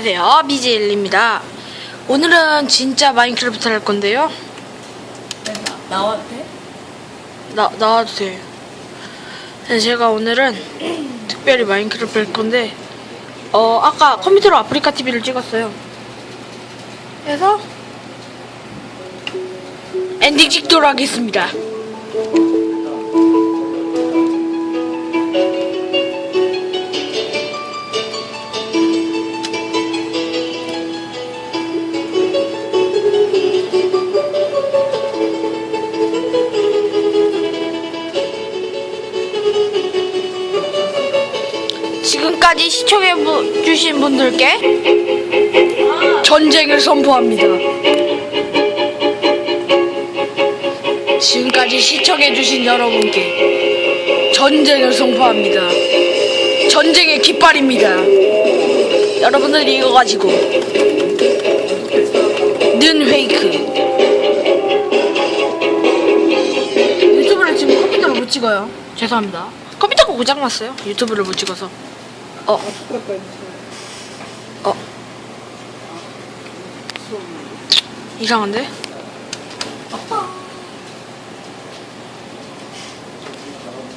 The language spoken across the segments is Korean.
안녕하세요. 비지일입니다. 오늘은 진짜 마인크래프트 할 건데요. 나, 나와도 돼? 나, 나와도 돼요. 그래서 제가 오늘은 특별히 마인크래프트 할 건데 어 아까 컴퓨터로 아프리카 TV를 찍었어요. 그래서 엔딩 찍도록 하겠습니다 지금까지 시청해주신 분들께 전쟁을 선포합니다. 지금까지 시청해주신 여러분께 전쟁을 선포합니다. 전쟁의 깃발입니다. 여러분들이 이거 가지고 는 페이크 유튜브를 지금 컴퓨터로 못 찍어요. 죄송합니다. 컴퓨터가 고장났어요. 유튜브를 못 찍어서. 어. 어. 이상한데?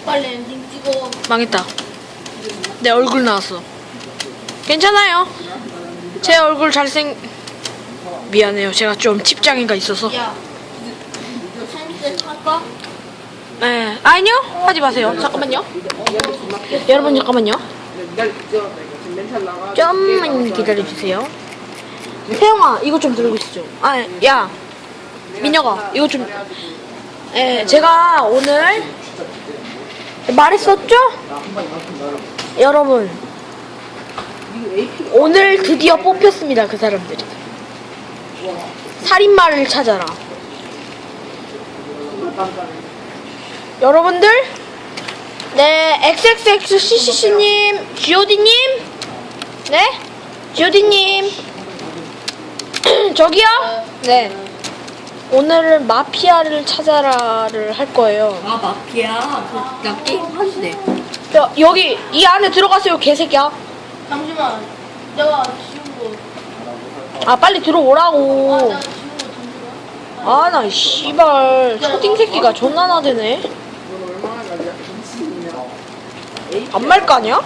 빨리 엔딩 찍어. 망했다. 내 얼굴 나왔어. 괜찮아요. 제 얼굴 잘생. 미안해요. 제가 좀 칩장애가 있어서. 야? 네. 아니요. 하지 마세요. 잠깐만요. 여러분 잠깐만요. 좀만 기다려주세요. 태영아, 이거 좀 들고 있어줘. 아, 야. 민혁아, 이거 좀. 예, 제가 오늘 말했었죠? 여러분. 오늘 드디어 뽑혔습니다, 그 사람들이. 살인마를 찾아라. 여러분들, 네, XXXCCC님, GOD님, 네, GOD님, 저기요, 네, 오늘은 마피아를 찾아라를 할 거예요. 아, 마피아. 그, 나 게임 하는데. 야, 여기 이 안에 들어가세요, 개새끼야. 잠시만. 내가 지운 거. 아, 빨리 들어오라고. 아, 내가 지운 거 던져. 아, 나 씨발 초딩 새끼가 존나 나대네. 안 말 거 아니야?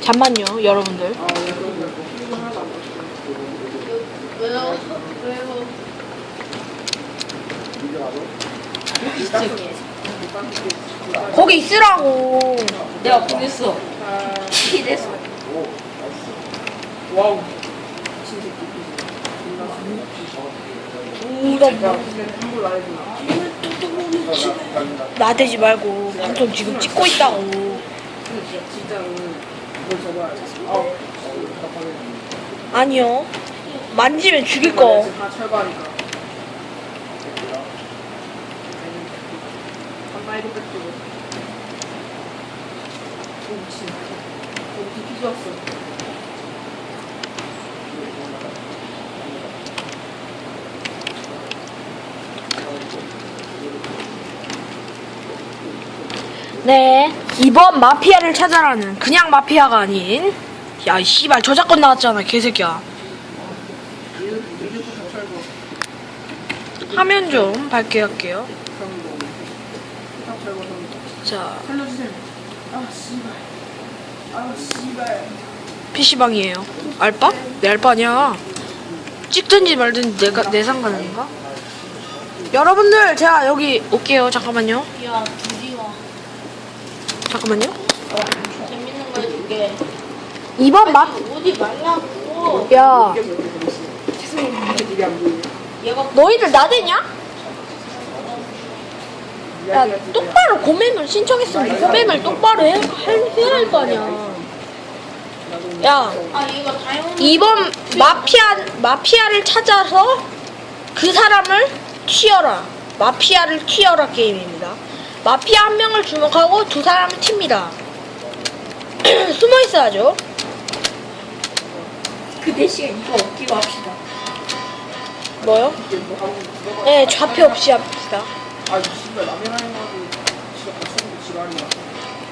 잠만요, 여러분들. 왜요? 왜요? 거기 있으라고. 내가 보냈어. 기대했어. 이런 뭐. 나대지 말고 방송 지금 찍고 있다고. 아니요. 만지면 죽일 거. 네. 이번 마피아를 찾아라는 그냥 마피아가 아닌 야, 이 씨발 저작권 나왔잖아, 개새끼야. 화면 좀 밝게 할게요. 자, PC방이에요. 알바? 내 알바 아니야. 찍든지 말든지 내가 내 상관인가? 여러분들 제가 여기 올게요. 잠깐만요. 잠깐만요. 재밌는 거 해줄게. 이번 마 어디 말라고. 야, 너희들 나대냐? 야, 똑바로 고mem을 신청했으면 고mem을 똑바로 해, 할- 해야 할 거 아니야. 야, 아. 이번 마피아, 마피아를 찾아서 그 사람을 튀어라. 마피아를 튀어라 게임입니다. 마피아 한 명을 주목하고 두 사람을 튑니다. 숨어 있어야죠. 그 대신 이거 없기로 합시다. 뭐요? 네, 좌표 없이 합시다. 아 씨발 라면하고 지랄이야.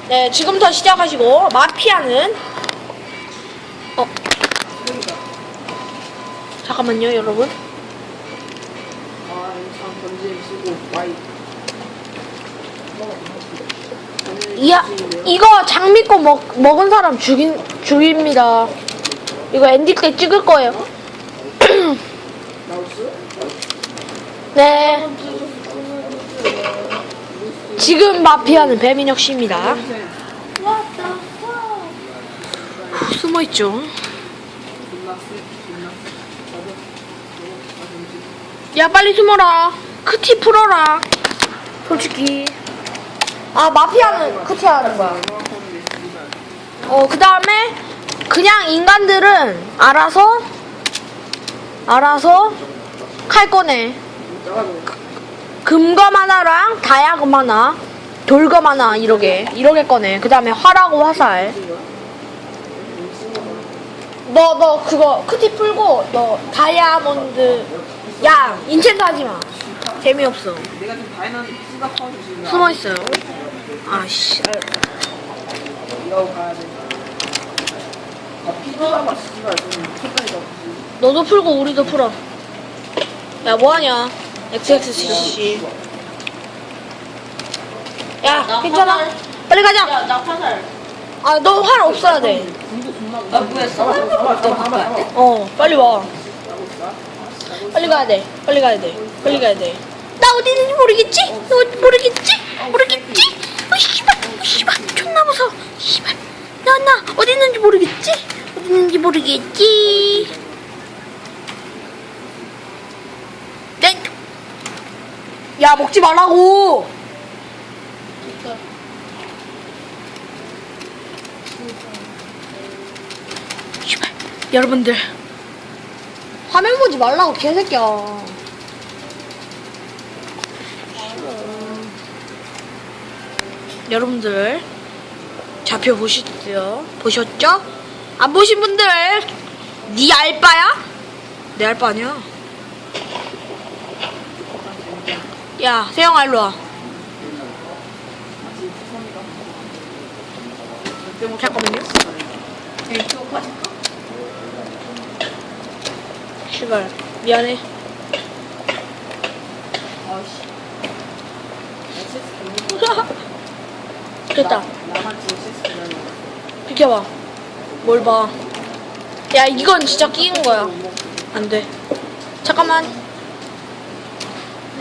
네, 지금부터 시작하시고 마피아는 어 쓰레기다. 잠깐만요, 여러분. 아참 전지에 쓰고 와이. 이야, 이거 장미꽃 먹, 먹은 사람 죽인, 죽입니다. 이거 엔딩 때 찍을 거예요. 네. 지금 마피아는 배민혁 씨입니다. 숨어 있죠. 야, 빨리 숨어라. 크티 풀어라. 솔직히. 아, 마피아는 크티 하는 거야. 어, 그 다음에 그냥 인간들은 알아서, 알아서 칼 꺼내. 금검 하나랑 다이아검 하나, 돌검 하나, 이러게. 이러게 꺼내. 그 다음에 활하고 화살. 너, 너 그거 크티 풀고, 너 다이아몬드. 야, 인챈트 하지 마. 재미없어. 내가 지금 다이나는 수가 파워주시 숨어 있어요. 아씨. 아. 너도 풀고 우리도 풀어. 야, 뭐하냐? XXCC. 야, 나 괜찮아? 빨리 가자. 야, 나 화살. 아, 너 활 없어야 돼. 나 뭐야, 돼? 어, 빨리 와. 빨리 가야 돼. 빨리 가야 돼. 빨리 가야 돼. 나 어디 있는지 모르겠지? 너 어디 모르겠지? 모르겠지? 어, 씨발, 어, 씨발, 존나 무서워. 씨발. 나, 나, 어디 있는지 모르겠지? 어디 있는지 모르겠지? 땡! 야, 먹지 말라고! 씨발, 여러분들. 화면 보지 말라고, 개새끼야. 여러분들 좌표 보셨죠? 보셨죠? 안 보신 분들 네 알바야? 내 알바 아니야. 야 세영아 일로 와. 잠깐만요. 시발 미안해. 아씨. 됐다. 비켜봐. 뭘 봐. 야 이건 진짜 끼는 거야. 안 돼. 잠깐만.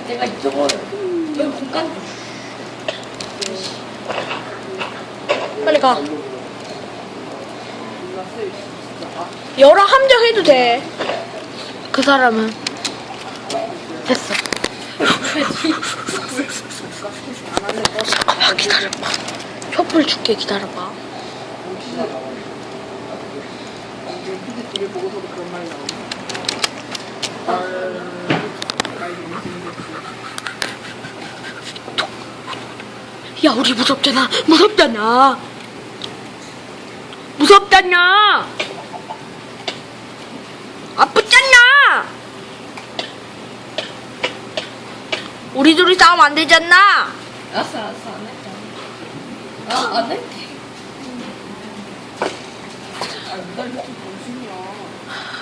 내가 이쪽으로. 여기 공간. 빨리 가. 존나 세 진짜. 아 여러 함정 해도 돼. 그 사람은 됐어. 잠깐만 기다려봐. 촛불 줄게 기다려봐. 아, 야 우리 무섭잖아. 무섭잖아. 무섭잖아. 싸우면 안 되잖아. 알았어, 알았어, 안 했잖아. 아, 안 했지. 아, 정신이야.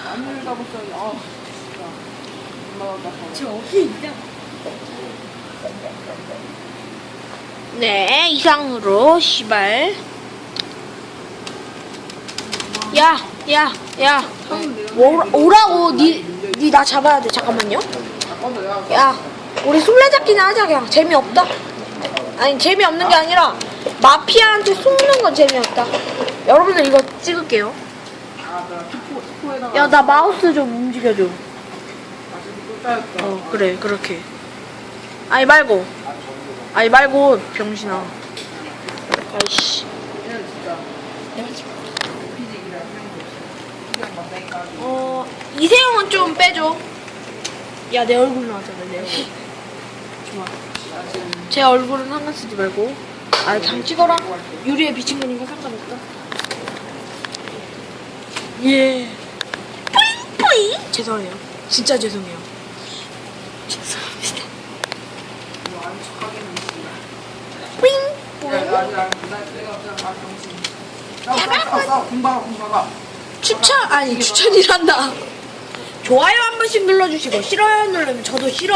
안. 아, 진짜. 엄마가 나 지금 어디 있냐? 네 이상으로 시발. 야, 야, 야. 오, 오라고 니 니 나 잡아야 돼. 잠깐만요. 내가 야, 우리 술래잡기나 하자 그냥 재미없다. 아니 재미없는 게 아니라 마피아한테 속는 건 재미없다. 여러분들 이거 찍을게요. 야, 나 마우스 좀 움직여줘. 어, 그래, 그렇게. 아니 말고, 아니 말고 병신아. 아이씨. 어, 이세영은 좀 빼줘. 야, 내 얼굴 나왔잖아, 내 얼굴. 제 얼굴은 상관 쓰지 말고. 아, 그냥 찍어라. 유리에 비친 거니까 상관없다. 예. 뿌잉 뿌잉! 죄송해요. 진짜 죄송해요. 죄송합니다. 공방아 공방아. 추천 아니 추천이란다. 좋아요 한 번씩 눌러주시고 싫어요 누르면 저도 싫어요.